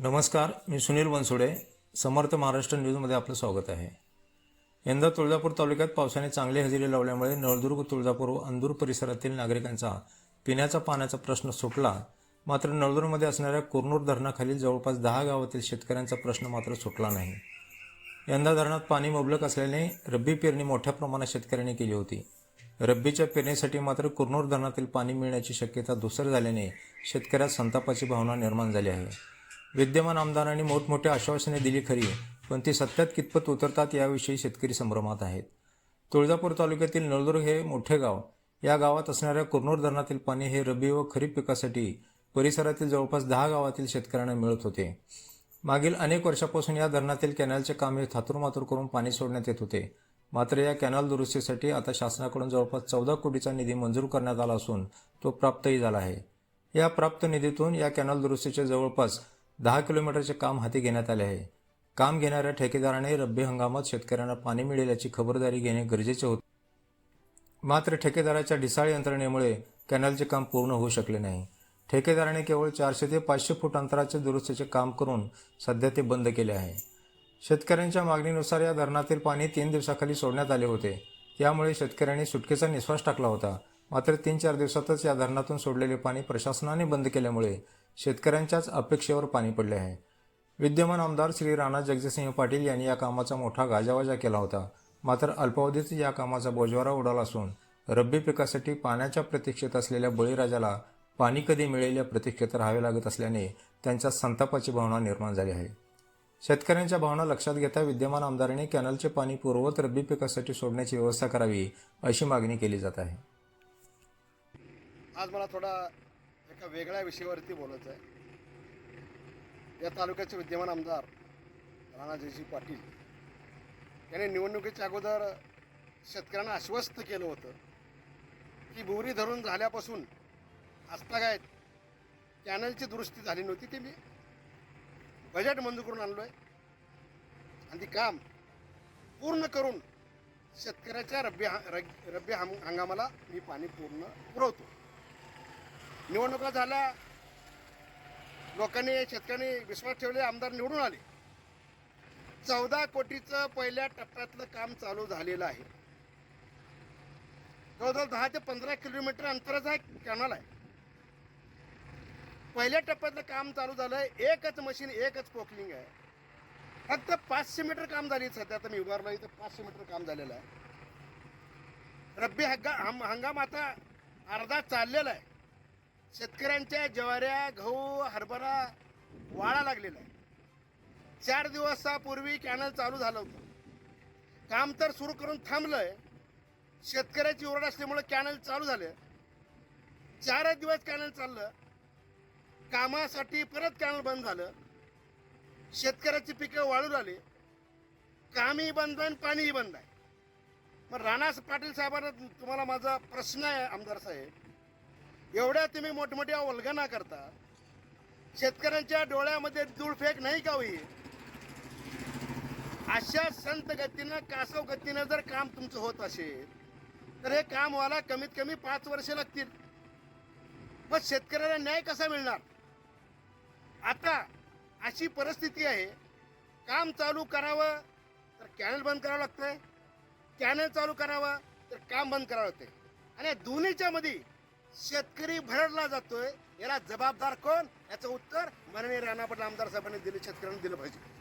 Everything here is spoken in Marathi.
नमस्कार मी सुनील बनसोडे समर्थ महाराष्ट्र न्यूजमध्ये आपलं स्वागत आहे. यंदा तुळजापूर तालुक्यात पावसाने चांगली हजेरी लावल्यामुळे नळदुर्ग तुळजापूर व अंदूर परिसरातील नागरिकांचा पिण्याचा पाण्याचा प्रश्न सुटला. मात्र नळदुर्गमध्ये असणाऱ्या कुरनूर धरणाखालील जवळपास दहा गावातील शेतकऱ्यांचा प्रश्न मात्र सुटला नाही. यंदा धरणात पाणी मुबलक असल्याने रब्बी पेरणी मोठ्या प्रमाणात शेतकऱ्यांनी केली होती. रब्बीच्या पेरणीसाठी मात्र कुरनूर धरणातील पाणी मिळण्याची शक्यता धुसर झाल्याने शेतकऱ्यात संतापाची भावना निर्माण झाली आहे. विद्यमान आमदारांनी मोठमोठ्या आश्वासने दिली खरी पण ती सत्यात कितपत उतरतात याविषयी शेतकरी संभ्रमात आहेत. तुळजापूर तालुक्यातील नळदुर्ग हे मोठे गाव या गावात असणाऱ्या कुरनूर धरणातील पाणी हे रब्बी व खरीप पिकासाठी परिसरातील जवळपास दहा गावातील शेतकऱ्यांना मिळत होते. मागील अनेक वर्षापासून या धरणातील कॅनलचे काम हे थातूरमातूर करून पाणी सोडण्यात येत होते. मात्र या कॅनल दुरुस्तीसाठी आता शासनाकडून जवळपास चौदा कोटीचा निधी मंजूर करण्यात आला असून तो प्राप्तही झाला आहे. या प्राप्त निधीतून या कॅनल दुरुस्तीचे जवळपास दहा किलोमीटरचे काम हाती घेण्यात आले आहे. काम घेणाऱ्या ठेकेदाराने रब्बी हंगामात शेतकऱ्यांना पाणी मिळेल याची खबरदारी घेणे गरजेचे होते. मात्र ठेकेदाराच्या ढिसाळ यंत्रणेमुळे कॅनलचे काम पूर्ण होऊ शकले नाही. ठेकेदाराने केवळ चारशे ते पाचशे फूट अंतराचे दुरुस्तीचे काम करून सध्या ते बंद केले आहे. शेतकऱ्यांच्या मागणीनुसार या धरणातील पाणी तीन दिवसाखाली सोडण्यात आले होते. यामुळे शेतकऱ्यांनी सुटकेचा निश्वास टाकला होता. मात्र तीन चार दिवसातच या धरणातून सोडलेले पाणी प्रशासनाने बंद केल्यामुळे शेतकऱ्यांच्याच अपेक्षेवर पाणी पडले आहे. विद्यमान आमदार श्री राणा जगजितसिंह पाटील यांनी या कामाचा मोठा गाजावाजा केला होता. मात्र अल्पावधीत या कामाचा बोजवारा उडाला असून रब्बी पिकासाठी पाण्याच्या प्रतीक्षेत असलेल्या बळीराजाला पाणी कधी मिळेल या प्रतीक्षेत राहावे लागत असल्याने त्यांच्या संतापाची भावना निर्माण झाली आहे. शेतकऱ्यांच्या भावना लक्षात घेता विद्यमान आमदारांनी कॅनलचे पाणी पूर्ववत रब्बी पिकासाठी सोडण्याची व्यवस्था करावी अशी मागणी केली जात आहे. आज मला थोडा एका वेगळ्या विषयावरती बोलायचं आहे या तालुक्याचे विद्यमान आमदार राणा राणाजीजी पाटील यांनी निवडणुकीच्या अगोदर शेतकऱ्यांना आश्वस्त केलं होतं की भुवरी धरून झाल्यापासून आजतागायत कॅनलची दुरुस्ती झाली नव्हती ती मी बजेट मंजूर करून आणलो आहे आणि ती काम पूर्ण करून शेतकऱ्याच्या रब्बी हा रब्बी हंगामाला मी पाणी पूर्ण पुरवतो. निवडणुका झाल्या लोकांनी शेतकऱ्यांनी विश्वास ठेवले आमदार निवडून आले. चौदा कोटीचं पहिल्या टप्प्यातलं काम चालू झालेलं आहे. जवळजवळ दहा ते पंधरा किलोमीटर अंतराचा एक कॅनल आहे. पहिल्या टप्प्यातलं काम चालू झालंय एकच मशीन एकच पोकलिंग आहे. फक्त पाचशे मीटर काम झाली सध्या आता मी उभारलो इथं पाचशे मीटर काम झालेलं आहे. रब्बी हंगा हंगाम आता अर्धा चाललेला आहे. शेतकऱ्यांच्या ज्वाऱ्या गहू हरभरा वाळा लागलेला आहे. चार दिवसापूर्वी कॅनल चालू झालं होतं. काम तर सुरू करून थांबलंय. शेतकऱ्याची ओरड असल्यामुळे कॅनल चालू झालं चारच दिवस कॅनल चाललं. कामासाठी परत कॅनल बंद झालं. शेतकऱ्याची पिकं वाळू आली कामही बंद आहे आणि पाणीही बंद आहे. मग राणा पाटील साहेबांना तुम्हाला माझा प्रश्न आहे आमदार साहेब. एवढ्या तुम्ही मोठमोठ्या वल्गना करता. शेतकऱ्यांच्या डोळ्यामध्ये धूळफेक नाही का होईल अशा संत गतीनं कासव गतीनं जर काम तुमचं होत असेल तर हे काम व्हायला कमीत कमी पाच वर्षे लागतील. मग शेतकऱ्याला न्याय कसा मिळणार? आता अशी परिस्थिती आहे. काम चालू करावं तर कॅनल बंद करावं लागतंय. कॅनल चालू करावं तर काम बंद करावं लागतंय. आणि या दोन्हीच्या मध्ये शेतकरी भरडला जातोय. याला जबाबदार कोण? याचं उत्तर माननीय राणा पाटील आमदार साहेबांनी दिले शेतकऱ्यांनी दिलं पाहिजे.